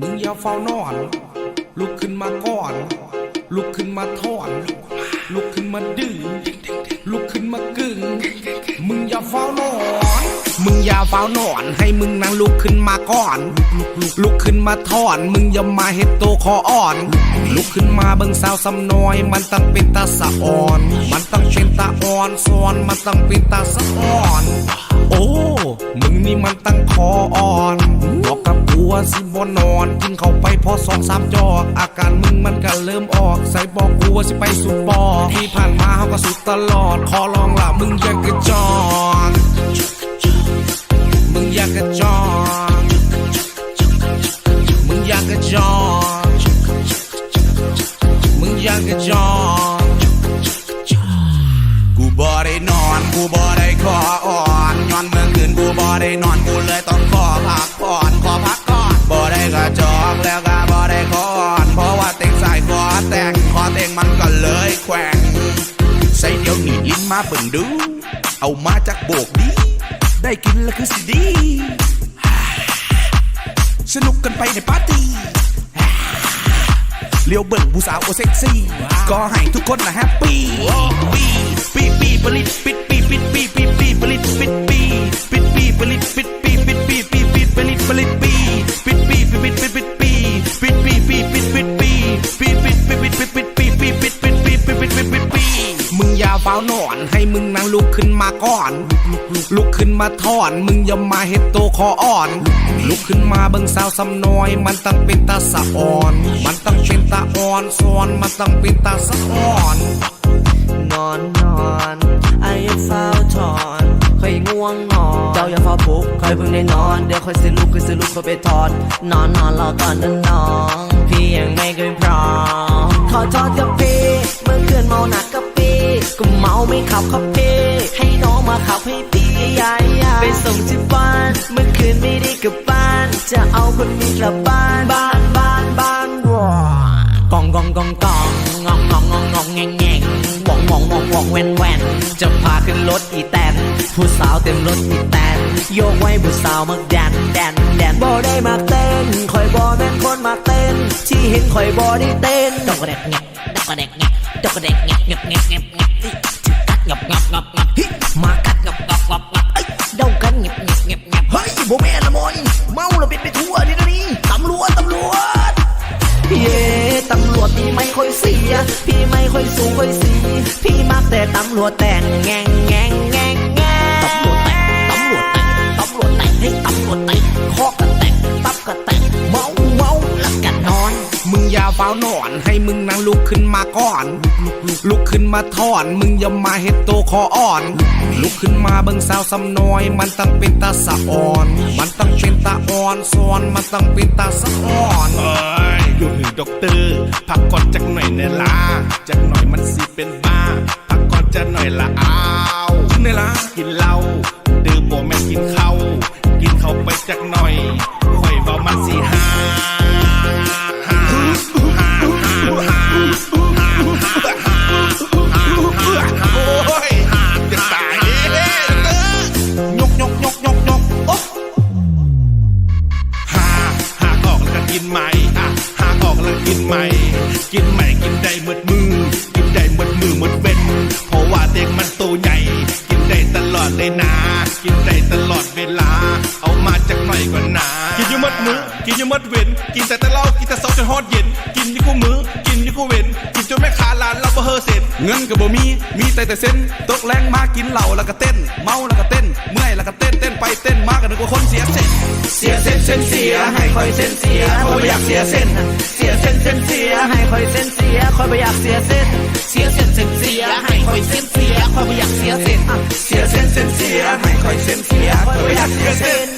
มึงอย่าเฝ้านอน ลุกขึ้นมาก่อน ลุกขึ้นมาถอน ลุกขึ้นมาดื้อลุกขึ้นมากึ่งมึงอย่าเฝ้านอน มึงอย่าเฝ้านอน ให้มึงนั่งลุกขึ้นมาก่อน ลุกขึ้นมาถอน มึงอย่ามาเฮ็ดโตคออ่อน ลุกขึ้นมาเบิ่งสาวสำน้อย มันต้องเป็นตาสะอ่อน มันต้องเป็นตาอ่อนซอนมันต้องเป็นตาสะอ่อน โอ้ มึงนี่มันตั้งคออ่อน ว่าสิบนอน กินเข้าไปพอสองสามจอกอาการมึงมันก็เริ่มออก ใส่บอกกูว่าสิไปสุดปอที่ผ่านมาเขาก็สุดตลอด ขอลองละมึงอยากกระจอกมึงอยากกระจอกมึงอยากกระจอกมึงอยากกระจอกกูบ่ได้นอน กูบ่ได้ขออ่อนย้อนเมื่อคืนกูบ่ได้นอนกูเลยต้องขอพักผ่อน มาเบิ่งดู เอามาจากโบกดี ได้กินแล้วคือสิดี สนุกกันไปในปาร์ตี้เลี้ยวเบิ่งผู้สาวโอเซ็กซี่ ก็ให้ทุกคนนะแฮปปี้ปีปีปีปลิดปิดปีปิดปีปีปีปลิดปิดปีปิาเฝ้านอน ให้มึงนั่งลุกขึ้นมาก่อน ลุกขึ้นมาถอน มึงอย่ามาเฮ็ดโตคออ่อน ลุกขึ้นมาเบิ่งสาวสำน้อย มันต้องเป็นตาสะอ่อน มันต้องเป็นตาอ่อนซอนมันต้องเป็นตาสะอ่อน นอนนอนไอ้เฝ้าถอนค่อยง่วงนอนเจ้าอย่าเฝ้าปลุกค่อยเพิ่งได้นอน เดี๋ยวค่อยสิลุกค่อยสิลุกค่อยไปถอน นอนนอนรอก่อนนะน้อง พี่ยังไม่เคยพร้อมขอโทษกับพี่ ไม่ขับคับพี่ให้น้องมาขับให้พี่ยายไปส่งที่บ้าน เมื่อคืนไม่ได้กลับบ้าน จะเอาคนนี้กลับบ้านบ้านบ้านบ้านว้ากองกองกองกองงองงองงองงองแงงแงงวองวองวองวองแวนแวนจะพาขึ้นรถอีแตนผู้สาวเต็มรถอีแตนโยกไว้ผู้สาวมักแดนแดนแดนบ่ได้มักเต้นคอยบ่แม่นคนมักเต้น ที่เห็นคอยบ่ได้เต้นดอกกระเดกแงกดอกกระเดกแงกดอกกระเดกแงกแงกแงกแงกแงกอิ๊ะกัด งับงับมากัดงับงับงับงับเอ้ยเดากันงับงับงับงับเฮ้ยบ่แม่นละมอยเมาแล้วเป็นไปทั่วนี่นะนี่ตำรวจตำรวจเย่ตำรวจพี่ไม่ค่อยเสีย พี่ไม่ค่อยสูงค่อยสี พี่มักแต่ตำรวจแต่งแงงแงงแงงแงง มึงนั่งลุกขึ้นมาก่อน ลุกขึ้นมาถอน มึงอย่ามาเฮ็ดโตคออ่อน ลุกขึ้นมาเบิ่งสาวสำน้อย มันต้องเป็นตาสะอ่อน มันต้องเป็นตาอ่อนซอนมันต้องเป็นตาสะอ่อนเอ้ยอยู่หือด็อกเตอร์พักก่อนจักหน่อยเนยล่ะจักหน่อยมันสิเป็นบ้าพักก่อนจะหน่อยละอ้าวเนยล่ะกินเหล้าดื่มบ่แม่นกินข้าวกินเข้าไปจักหน่อยค่อยเว้ามันสิหา กินใหม่กินได้หมดมือ กินได้หมดมือหมดเว้นเพราะว่าเด็กมันโตใหญ่ กินได้ตลอดเลยนะ กินได้ตลอดเวลา เอามาจากหน่อยก่อนนะ กินอยู่หมดมือ กินอยู่หมดเว้นกินแต่แต่เหล้ากินแต่ซอสจนฮอดเย็นกิน อร์เซ็นเงินก็บ่มี มีแต่แต่เส้นตกแรงมากินเหล้าแล้วก็เต้น เมาแล้วก็เต้น เมื่อยแล้วก็เต้นเต้นไปเต้นมากันนึกว่าคนเสียเส้นเสียเส้นเส้นเสียให้คอยเส้นเสียคอยอยากเสียเส้น เสียเส้นเส้นเสียให้คอยเส้นเสียคอยอยากเสียเส้น เสียเส้นเส้นเสียให้คอยเส้นเสียคอยอยากเสียเส้น เสียเส้นเส้นเสียให้คอยเส้นเสียคอยอยากเสียเส้น